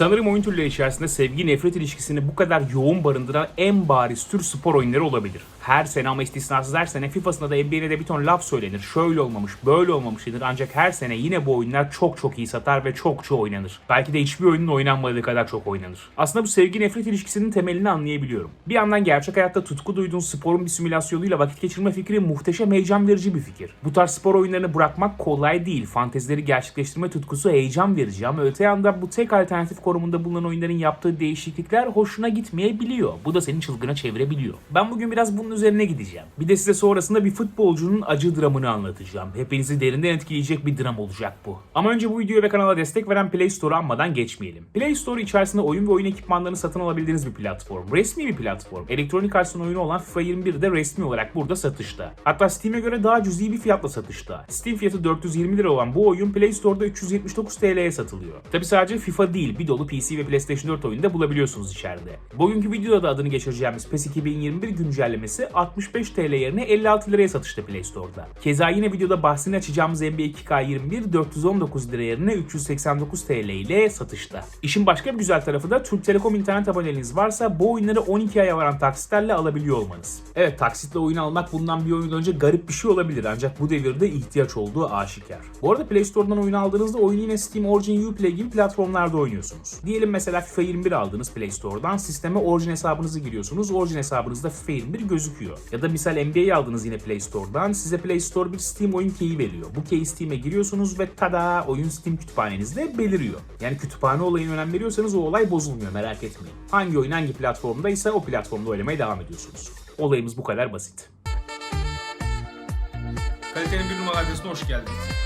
Sanırım oyun türleri içerisinde sevgi nefret ilişkisini bu kadar yoğun barındıran en bariz tür spor oyunları olabilir. Her sene ama istisnasız her sene FIFA'sında da NBA'de de bir ton laf söylenir. Şöyle olmamış, böyle olmamış denir. Ancak her sene yine bu oyunlar çok çok iyi satar ve çokça oynanır. Belki de hiçbir oyunun oynanmadığı kadar çok oynanır. Aslında bu sevgi nefret ilişkisinin temelini anlayabiliyorum. Bir yandan gerçek hayatta tutku duyduğun sporun bir simülasyonuyla vakit geçirme fikri muhteşem heyecan verici bir fikir. Bu tarz spor oyunlarını bırakmak kolay değil. Fantezileri gerçekleştirme tutkusu heyecan verici ama öte yandan bu tek alternatif konumunda bulunan oyunların yaptığı değişiklikler hoşuna gitmeyebiliyor. Bu da seni çılgına çevirebiliyor. Ben bugün biraz bunun üzerine gideceğim. Bir de size sonrasında bir futbolcunun acı dramını anlatacağım. Hepinizi derinden etkileyecek bir dram olacak bu. Ama önce bu videoya ve kanala destek veren Play Store'u anmadan geçmeyelim. Play Store içerisinde oyun ve oyun ekipmanlarını satın alabildiğiniz bir platform. Resmi bir platform. Elektronik Arts'ın oyunu olan FIFA 21 de resmi olarak burada satışta. Hatta Steam'e göre daha cüzi bir fiyatla satışta. Steam fiyatı 420 lira olan bu oyun Play Store'da 379 TL'ye satılıyor. Tabi sadece FIFA değil bir dolu PC ve PlayStation 4 oyunu da bulabiliyorsunuz içeride. Bugünkü videoda da adını geçireceğimiz PES 2021 güncellemesi 65 TL yerine 56 liraya satışta Play Store'da. Keza yine videoda bahsini açacağımız NBA 2K21 419 lira yerine 389 TL ile satışta. İşin başka bir güzel tarafı da Türk Telekom internet aboneliğiniz varsa bu oyunları 12 aya varan taksitlerle alabiliyor olmanız. Evet taksitle oyun almak bundan bir oyun önce garip bir şey olabilir ancak bu devirde ihtiyaç olduğu aşikar. Bu arada Play Store'dan oyun aldığınızda oyunu yine Steam, Origin, Uplay gibi platformlarda oynuyorsunuz. Diyelim mesela FIFA 21 aldınız Play Store'dan sisteme Origin hesabınızı giriyorsunuz. Origin hesabınızda FIFA 21 gözüküyor. Ya da misal NBA'yi aldınız yine Play Store'dan size Play Store bir Steam oyun key'i veriyor. Bu key'i Steam'e giriyorsunuz ve tada oyun Steam kütüphanenizde beliriyor. Yani kütüphane olayına önem veriyorsanız o olay bozulmuyor merak etmeyin. Hangi oyun hangi platformdaysa o platformda oynamaya devam ediyorsunuz. Olayımız bu kadar basit. Kalitenin bir numaralı adresine hoş geldiniz.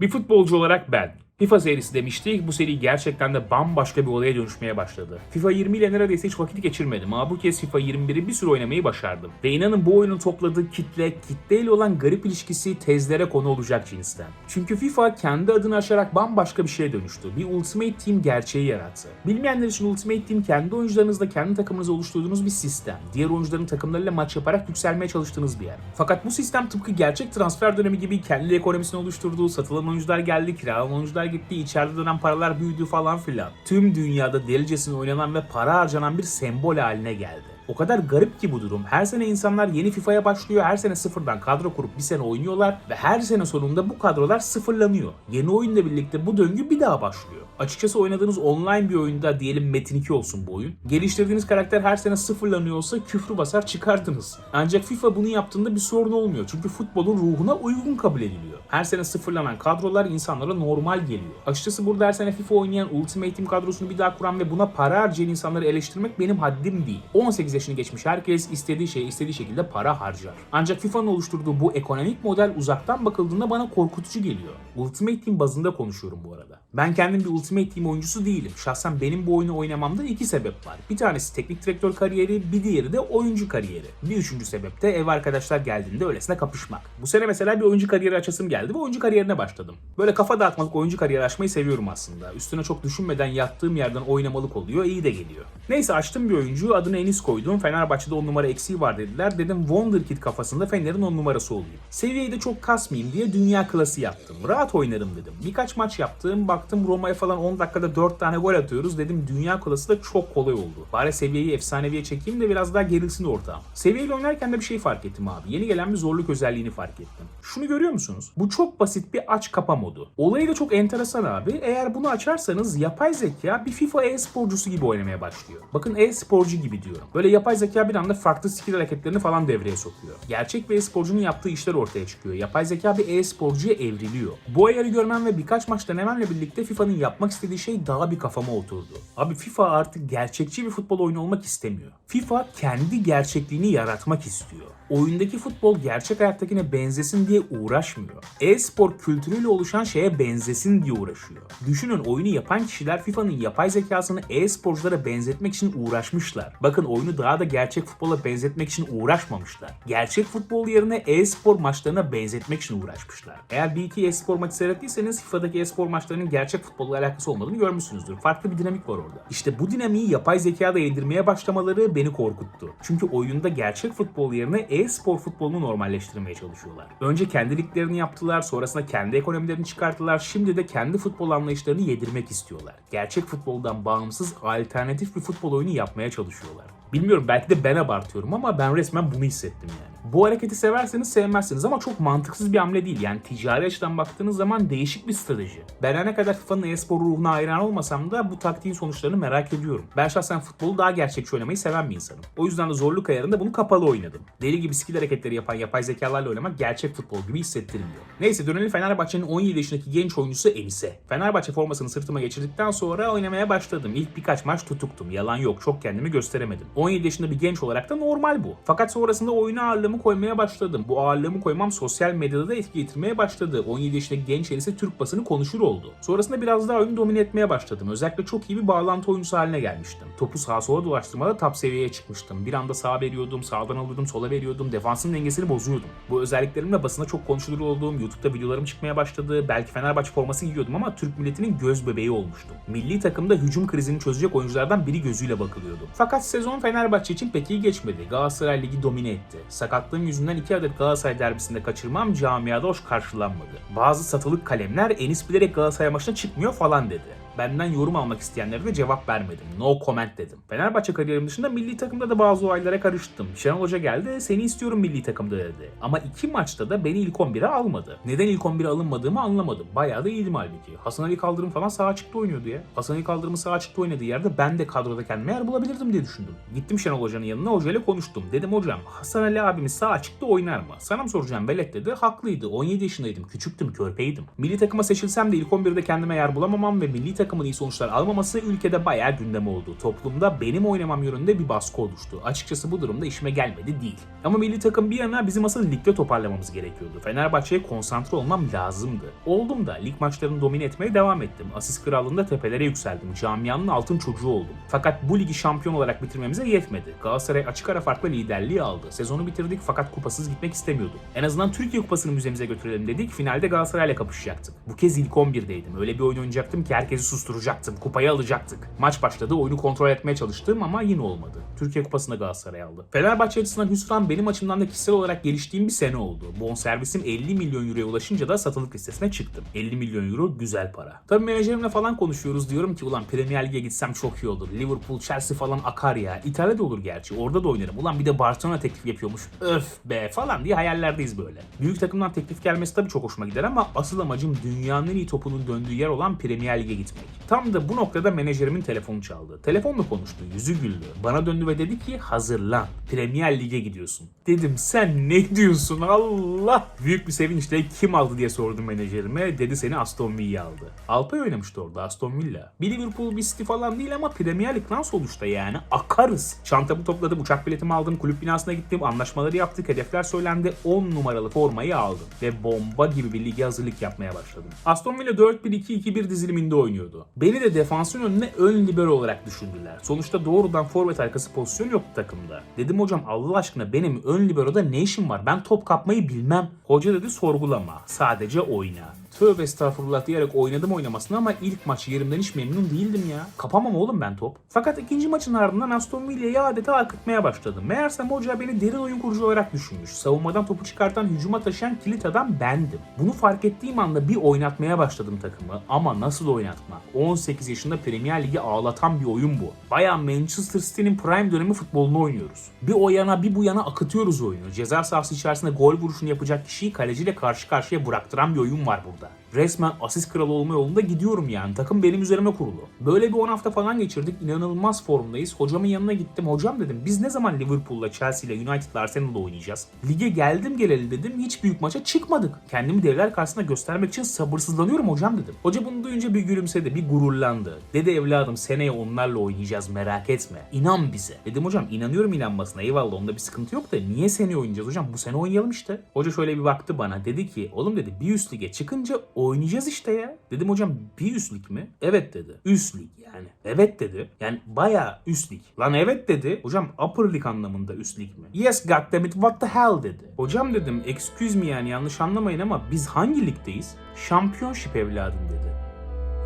Bir futbolcu olarak ben. FIFA serisi demiştik. Bu seri gerçekten de bambaşka bir olaya dönüşmeye başladı. FIFA 20 ile neredeyse hiç vakit geçirmedim ama bu kez FIFA 21'i bir sürü oynamayı başardım. Ve inanın bu oyunun topladığı kitle, kitleyle olan garip ilişkisi tezlere konu olacak cinsten. Çünkü FIFA kendi adını aşarak bambaşka bir şeye dönüştü. Bir Ultimate Team gerçeği yarattı. Bilmeyenler için Ultimate Team kendi oyuncularınızla kendi takımınızı oluşturduğunuz bir sistem. Diğer oyuncuların takımlarıyla maç yaparak yükselmeye çalıştığınız bir yer. Fakat bu sistem tıpkı gerçek transfer dönemi gibi kendi ekonomisini oluşturduğu, satılan oyuncular geldi, kiralanan oyuncular gitti, içeride dönen paralar büyüdü falan filan. Tüm dünyada delicesine oynanan ve para harcanan bir sembol haline geldi. O kadar garip ki bu durum. Her sene insanlar yeni FIFA'ya başlıyor. Her sene sıfırdan kadro kurup bir sene oynuyorlar ve her sene sonunda bu kadrolar sıfırlanıyor. Yeni oyunla birlikte bu döngü bir daha başlıyor. Açıkçası oynadığınız online bir oyunda diyelim Metin 2 olsun bu oyun. Geliştirdiğiniz karakter her sene sıfırlanıyor olsa küfrü basar çıkartınız. Ancak FIFA bunu yaptığında bir sorun olmuyor. Çünkü futbolun ruhuna uygun kabul ediliyor. Her sene sıfırlanan kadrolar insanlara normal geliyor. Açıkçası burada her sene FIFA oynayan Ultimate Team kadrosunu bir daha kuran ve buna para harcayan insanları eleştirmek benim haddim değil. 18 yaşını geçmiş herkes istediği şeyi istediği şekilde para harcar. Ancak FIFA'nın oluşturduğu bu ekonomik model uzaktan bakıldığında bana korkutucu geliyor. Ultimate Team bazında konuşuyorum bu arada. Ben kendim bir Ultimate Team oyuncusu değilim. Şahsen benim bu oyunu oynamamda iki sebep var. Bir tanesi teknik direktör kariyeri, bir diğeri de oyuncu kariyeri. Bir üçüncü sebep de ev arkadaşlar geldiğinde öylesine kapışmak. Bu sene mesela bir oyuncu kariyeri açasım geldi ve oyuncu kariyerine başladım. Böyle kafa dağıtmalık oyuncu kariyeri açmayı seviyorum aslında. Üstüne çok düşünmeden yattığım yerden oynamalık oluyor, iyi de geliyor. Neyse açtım bir oyuncu, adını Enis koydum. Fenerbahçe'de 10 numara eksiği var dediler. Dedim Wonderkid kafasında Fener'in 10 numarası olayım. Seviyeyi de çok kasmayayım diye dünya klası yaptım. Rahat oynarım dedim. Birkaç maç yaptım, baktım Roma'ya falan 10 dakikada 4 tane gol atıyoruz. Dedim dünya klası da çok kolay oldu. Bari seviyeyi efsaneviye çekeyim de biraz daha gerilsin ortağım. Seviyeyle oynarken de bir şey fark ettim abi. Yeni gelen bir zorluk özelliğini fark ettim. Şunu görüyor musunuz? Bu çok basit bir aç kapa modu. Olayı da çok enteresan abi. Eğer bunu açarsanız yapay zeka bir FIFA e-sporcusu gibi oynamaya başlıyor. Bakın e-sporcu gibi diyorum. Böyle yapay zeka bir anda farklı skill hareketlerini falan devreye sokuyor. Gerçek bir e-sporcunun yaptığı işler ortaya çıkıyor. Yapay zeka bir e-sporcuya evriliyor. Bu ayarı görmem ve birkaç maç denememle birlikte FIFA'nın yapmak istediği şey daha bir kafama oturdu. Abi FIFA artık gerçekçi bir futbol oyunu olmak istemiyor. FIFA kendi gerçekliğini yaratmak istiyor. Oyundaki futbol gerçek hayattakine benzesin diye uğraşmıyor. E-spor kültürüyle oluşan şeye benzesin diye uğraşıyor. Düşünün oyunu yapan kişiler FIFA'nın yapay zekasını e-sporculara benzetmek için uğraşmışlar. Bakın oyunu daha da gerçek futbola benzetmek için uğraşmamışlar. Gerçek futbol yerine e-spor maçlarına benzetmek için uğraşmışlar. Eğer bir iki e-spor maçı seyrettiyseniz FIFA'daki e-spor maçlarının gerçek futbolla alakası olmadığını görmüşsünüzdür. Farklı bir dinamik var orada. İşte bu dinamiği yapay zekada yedirmeye başlamaları beni korkuttu. Çünkü oyunda gerçek futbol yerine e-spor futbolunu normalleştirmeye çalışıyorlar. Önce kendi liglerini yaptılar, sonrasında kendi ekonomilerini çıkarttılar, şimdi de kendi futbol anlayışlarını yedirmek istiyorlar. Gerçek futboldan bağımsız alternatif bir futbol oyunu yapmaya çalışıyorlar. Bilmiyorum belki de ben abartıyorum ama ben resmen bunu hissettim yani. Bu hareketi severseniz sevmezsiniz ama çok mantıksız bir hamle değil. Yani ticari açıdan baktığınız zaman değişik bir strateji. Ben ne kadar FIFA'nın e-spor ruhuna hayran olmasam da bu taktiğin sonuçlarını merak ediyorum. Ben şahsen futbolu daha gerçekçi oynamayı seven bir insanım. O yüzden de zorluk ayarında bunu kapalı oynadım. Deli gibi skill hareketleri yapan yapay zekalarla oynamak gerçek futbol gibi hissettirmiyor. Neyse dönelim Fenerbahçe'nin 17 yaşındaki genç oyuncusu Enis'e. Fenerbahçe formasını sırtıma geçirdikten sonra oynamaya başladım. İlk birkaç maç tutuktum. Yalan yok çok kendimi gösteremedim. 17 yaşında bir genç olarak da normal bu. Fakat sonrasında oyuna ağırlığımı koymaya başladım. Bu ağırlığımı koymam sosyal medyada da etki getirmeye başladı. 17 yaşındaki genç Enis'e Türk basını konuşur oldu. Sonrasında biraz daha oyunu domine etmeye başladım. Özellikle çok iyi bir bağlantı oyuncusu haline gelmiştim. Topu sağa sola dolaştırmada top seviyeye çıkmıştım. Bir anda sağa veriyordum, sağdan alıyordum, sola veriyordum. Defansın dengesini bozuyordum. Bu özelliklerimle basına çok konuşulur olduğum, YouTube'da videolarım çıkmaya başladı. Belki Fenerbahçe forması giyiyordum ama Türk milletinin göz bebeği olmuştum. Milli takımda hücum krizini çözecek oyunculardan biri gözüyle bakılıyordu. Fakat sezon Fenerbahçe için pek iyi geçmedi. Galatasaray Ligi domine etti. Sakatlığım yüzünden iki adet Galatasaray derbisinde kaçırmam camiada hoş karşılanmadı. Bazı satılık kalemler Enis bilerek Galatasaray maçına çıkmıyor falan dedi. Benden yorum almak isteyenlere de cevap vermedim. No comment dedim. Fenerbahçe kariyerim dışında milli takımda da bazı olaylara karıştım. Şenol Hoca geldi seni istiyorum milli takımda dedi. Ama iki maçta da beni ilk 11'e almadı. Neden ilk 11'e alınmadığımı anlamadım. Bayağı da iyiydim halbuki. Hasan Ali Kaldırım falan sağ açıkta oynuyordu ya. Hasan Ali Kaldırım'ın sağ açıkta oynadığı yerde ben de kadroda kendime yer bulabilirdim diye düşündüm. Gittim Şenol Hoca'nın yanına hocayla konuştum. Dedim hocam Hasan Ali abimiz sağ açıkta oynar mı? Sana mı soracağım velet dedi. Haklıydı. 17 yaşındaydım. Küçüktüm. Körpeydim. Milli takıma seçilsem de ilk 11'de kendime yer bulamamam ve milli takımın iyi sonuçlar almaması ülkede bayağı gündem oldu. Toplumda benim oynamam yönünde bir baskı oluştu. Açıkçası bu durumda işime gelmedi değil. Ama milli takım bir yana bizim asıl ligde toparlamamız gerekiyordu. Fenerbahçe'ye konsantre olmam lazımdı. Oldum da lig maçlarını domine etmeye devam ettim. Asist krallığında tepelere yükseldim. Camianın altın çocuğu oldum. Fakat bu ligi şampiyon olarak bitirmemize yetmedi. Galatasaray açık ara farkla liderliği aldı. Sezonu bitirdik fakat kupasız gitmek istemiyorduk. En azından Türkiye kupasını müzemize götürelim dedik. Finalde Galatasaray'la kapışacaktık. Bu kez ilk 11'deydim. Öyle bir oyun oynayacaktım ki herkesi susturacaktım. Kupayı alacaktık. Maç başladı. Oyunu kontrol etmeye çalıştım ama yine olmadı. Türkiye kupasını Galatasaray aldı. Fenerbahçe açısından hüsran benim açımdan da kişisel olarak geliştiğim bir sene oldu. Bonservisim 50 milyon euroya ulaşınca da satılık listesine çıktım. 50 milyon euro güzel para. Tabii menajerimle falan konuşuyoruz. Diyorum ki ulan Premier Lig'e gitsem çok iyi olur. Liverpool, Chelsea falan akar ya. İtalya'da olur gerçi. Orada da oynarım. Ulan bir de Barcelona teklif yapıyormuş. Öf be falan diye hayallerdeyiz böyle. Büyük takımdan teklif gelmesi tabii çok hoşuma gider ama asıl amacım dünyanın en iyi topunun döndüğü yer olan Premier Lig'e gitmek. Tam da bu noktada menajerimin telefonu çaldı. Telefonla konuştu. Yüzü güldü. Bana döndü ve dedi ki hazırlan. Premier Lig'e gidiyorsun. Dedim sen ne diyorsun Allah. Büyük bir sevinçle kim aldı diye sordum menajerime. Dedi seni Aston Villa aldı. Alpay oynamıştı orada Aston Villa. Bir Liverpool bir City falan değil ama Premier Lig lan sonuçta yani. Akarız. Çantamı topladım, uçak biletimi aldım, kulüp binasına gittim, anlaşmaları yaptık, hedefler söylendi. 10 numaralı formayı aldım. Ve bomba gibi bir lige hazırlık yapmaya başladım. Aston Villa 4-1-2-2-1 diziliminde oynuyordu. Beni de defansın önüne ön libero olarak düşündüler. Sonuçta doğrudan forvet arkası pozisyon yoktu takımda. Dedim hocam Allah aşkına benim ön liberoda ne işim var? Ben top kapmayı bilmem. Hoca dedi sorgulama. Sadece oyna. Tövbe estağfurullah diyerek oynadım oynamasını ama ilk maç yerimden hiç memnun değildim ya. Kapamam oğlum ben top. Fakat ikinci maçın ardından Aston Villa'yı adeta akıtmaya başladım. Meğersem hoca beni derin oyun kurucu olarak düşünmüş. Savunmadan topu çıkartan hücuma taşıyan kilit adam bendim. Bunu fark ettiğim anda bir oynatmaya başladım takımı. Ama nasıl oynatma? 18 yaşında Premier Ligi ağlatan bir oyun bu. Baya Manchester City'nin prime dönemi futbolunu oynuyoruz. Bir o yana bir bu yana akıtıyoruz oyunu. Ceza sahası içerisinde gol vuruşunu yapacak kişiyi kaleciyle karşı karşıya bıraktıran bir oyun var burada. Resmen asist kralı olma yolunda gidiyorum yani. Takım benim üzerime kurulu. Böyle bir 10 hafta falan geçirdik. İnanılmaz formdayız. Hocamın yanına gittim. Hocam dedim biz ne zaman Liverpool'la, Chelsea'yle, United'la, Arsenal'la oynayacağız? Lige geldim geleli dedim. Hiç büyük maça çıkmadık. Kendimi devler karşısında göstermek için sabırsızlanıyorum hocam dedim. Hoca bunu duyunca bir gülümsedi, bir gururlandı. Dedi evladım seneye onlarla oynayacağız merak etme. İnan bize. Dedim hocam inanıyorum inanmasına eyvallah onda bir sıkıntı yok da niye seneye oynayacağız hocam? Bu sene oynayalım işte. Hoca şöyle bir baktı bana dedi ki oğlum dedi bir üst lige çıkınca Oynayacağız işte ya. Dedim hocam bir üst lig mi? Evet dedi. Üst lig yani. Evet dedi. Yani bayağı üst lig. Lan evet dedi. Hocam upper lig anlamında üst lig mi? Yes goddammit what the hell dedi. Hocam dedim excuse me yani yanlış anlamayın ama biz hangi ligdeyiz? Championship evladım dedi.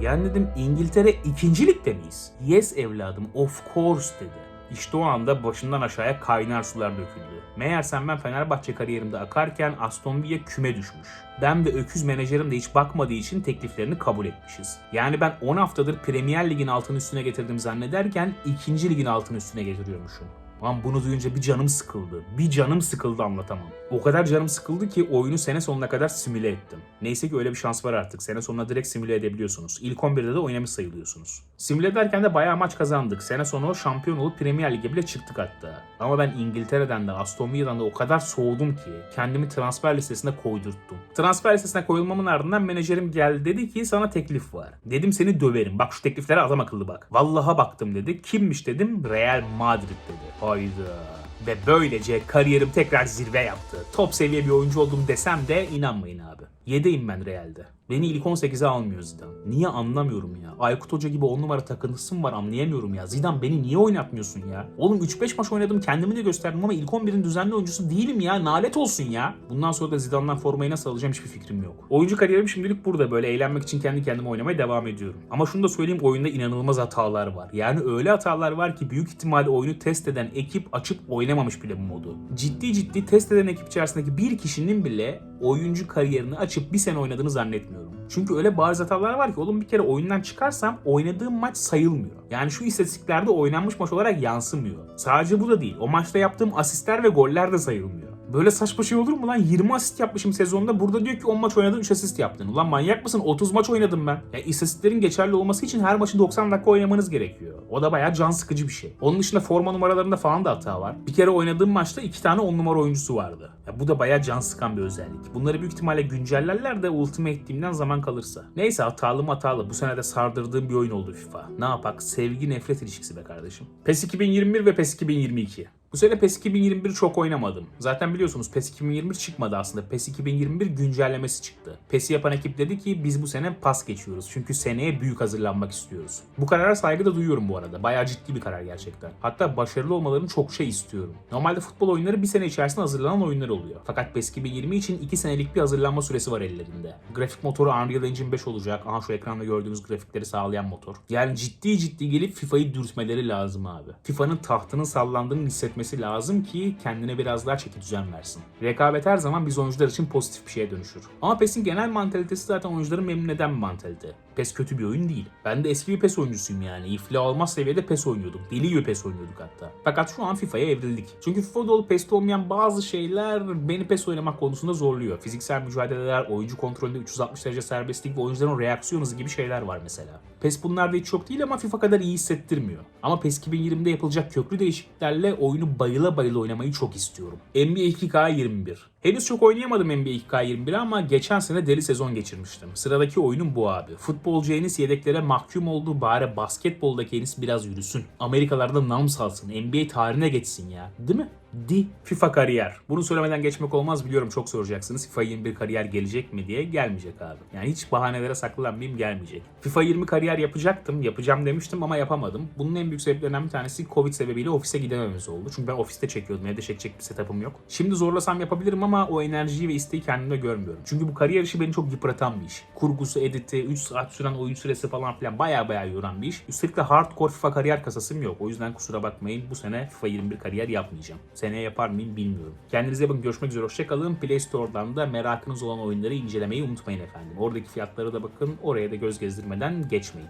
Yani dedim İngiltere ikinci ligde miyiz? Yes evladım of course dedi. İşte o anda başından aşağıya kaynar sular döküldü. Meğersem ben Fenerbahçe kariyerimde akarken Aston Villa küme düşmüş. Ben ve öküz menajerim de hiç bakmadığı için tekliflerini kabul etmişiz. Yani ben 10 haftadır Premier Lig'in altını üstüne getirdim zannederken 2. ligin altını üstüne getiriyormuşum. Lan bunu duyunca bir canım sıkıldı. Bir canım sıkıldı anlatamam. O kadar canım sıkıldı ki oyunu sene sonuna kadar simüle ettim. Neyse ki öyle bir şans var artık. Sene sonuna direkt simüle edebiliyorsunuz. İlk 11'de de oynamış sayılıyorsunuz. Simüle ederken de bayağı maç kazandık. Sene sonu şampiyon olup Premier Lig'e bile çıktık hatta. Ama ben İngiltere'den de Aston Villa'dan da o kadar soğudum ki kendimi transfer listesine koydurttum. Transfer listesine koyulmamın ardından menajerim geldi dedi ki sana teklif var. Dedim seni döverim. Bak şu tekliflere adam akıllı bak. Vallaha baktım dedi. Kimmiş dedim. Real Madrid dedi. Hayda. Ve böylece kariyerim tekrar zirve yaptı. Top seviye bir oyuncu oldum desem de inanmayın abi. Yedeyim ben Real'de. Beni ilk 18'e almıyor Zidane. Niye anlamıyorum ya. Aykut Hoca gibi 10 numara takıntısı mı var anlayamıyorum ya. Zidane beni niye oynatmıyorsun ya? Oğlum 3-5 maç oynadım kendimi de gösterdim ama ilk 11'in düzenli oyuncusu değilim ya. Nalet olsun ya. Bundan sonra da Zidane'dan formayı nasıl alacağım hiçbir fikrim yok. Oyuncu kariyerim şimdilik burada böyle eğlenmek için kendi kendime oynamaya devam ediyorum. Ama şunu da söyleyeyim oyunda inanılmaz hatalar var. Yani öyle hatalar var ki büyük ihtimalle oyunu test eden ekip açıp oynamamış bile bu modu. Ciddi ciddi test eden ekip içerisindeki bir kişinin bile oyuncu kariyerini açıp bir sene oynadığını zannetmiyorum. Çünkü öyle bariz hatalar var ki oğlum bir kere oyundan çıkarsam oynadığım maç sayılmıyor. Yani şu istatistiklerde oynanmış maç olarak yansımıyor. Sadece bu da değil. O maçta yaptığım asistler ve goller de sayılmıyor. Böyle saçma şey olur mu lan? 20 asist yapmışım sezonda. Burada diyor ki 10 maç oynadın 3 asist yaptın. Ulan manyak mısın? 30 maç oynadım ben. Ya istatistiklerin geçerli olması için her maçı 90 dakika oynamanız gerekiyor. O da bayağı can sıkıcı bir şey. Onun dışında forma numaralarında falan da hata var. Bir kere oynadığım maçta 2 tane 10 numara oyuncusu vardı. Ya bu da bayağı can sıkan bir özellik. Bunları büyük ihtimalle güncellerler de Ultimate Team'den zaman kalırsa. Neyse hatalı mı hatalı. Bu sene de sardırdığım bir oyun oldu FIFA. Ne yapak? Sevgi nefret ilişkisi be kardeşim. PES 2021 ve PES 2022. Bu sene PES 2021 çok oynamadım. Zaten biliyorsunuz PES 2021 çıkmadı aslında. PES 2021 güncellemesi çıktı. PES'i yapan ekip dedi ki biz bu sene pas geçiyoruz. Çünkü seneye büyük hazırlanmak istiyoruz. Bu karara saygı da duyuyorum bu arada. Bayağı ciddi bir karar gerçekten. Hatta başarılı olmalarını çok şey istiyorum. Normalde futbol oyunları bir sene içerisinde hazırlanan oyunlar oluyor. Fakat PES 2020 için 2 senelik bir hazırlanma süresi var ellerinde. Grafik motoru Unreal Engine 5 olacak. Aha şu ekranda gördüğünüz grafikleri sağlayan motor. Yani ciddi ciddi gelip FIFA'yı dürtmeleri lazım abi. FIFA'nın tahtının sallandığını hissetmesi lazım ki kendine biraz daha çeki düzen versin. Rekabet her zaman biz oyuncular için pozitif bir şeye dönüşür. Ama PES'in genel mantalitesi zaten oyuncuları memnun eden bir mantalite. PES kötü bir oyun değil. Ben de eski bir PES oyuncusuyum yani. İflah olmaz seviyede PES oynuyorduk. Deli gibi PES oynuyorduk hatta. Fakat şu an FIFA'ya evrildik. Çünkü FIFA'da olup PES'te olmayan bazı şeyler beni PES oynamak konusunda zorluyor. Fiziksel mücadeleler, oyuncu kontrolünde 360 derece serbestlik ve oyuncuların reaksiyon hızı gibi şeyler var mesela. PES bunlarda hiç çok değil ama FIFA kadar iyi hissettirmiyor. Ama PES 2020'de yapılacak köklü değişikliklerle oyunu bayıla bayıla oynamayı çok istiyorum. NBA 2K21 Henüz çok oynayamadım NBA 2K21 ama geçen sene deli sezon geçirmiştim. Sıradaki oyunum bu abi. Futbolcu Enis yedeklere mahkum olduğu bari basketboldaki Enis biraz yürüsün. Amerikalarda nam salsın. NBA tarihine geçsin ya. Değil mi? Di FIFA kariyer. Bunu söylemeden geçmek olmaz biliyorum çok soracaksınız. FIFA 21 kariyer gelecek mi diye gelmeyecek abi. Yani hiç bahanelere saklanmayayım gelmeyecek. FIFA 20 kariyer yapacaktım. Yapacağım demiştim ama yapamadım. Bunun en büyük sebeplerinden bir tanesi Covid sebebiyle ofise gidememiz oldu. Çünkü ben ofiste çekiyordum. Evde çekecek bir setup'ım yok. Şimdi zorlasam yapabilirim ama o enerjiyi ve isteği kendimde görmüyorum. Çünkü bu kariyer işi beni çok yıpratan bir iş. Kurgusu, editi, 3 saat süren oyun süresi falan filan baya baya yoran bir iş. Üstelik de hardcore FIFA kariyer kasasım yok. O yüzden kusura bakmayın bu sene FIFA 21 kariyer yapmayacağım. Seneye yapar mıyım bilmiyorum. Kendinize bakın görüşmek üzere hoşçakalın. Play Store'dan da merakınız olan oyunları incelemeyi unutmayın efendim. Oradaki fiyatlara da bakın. Oraya da göz gezdirmeden geçmeyin.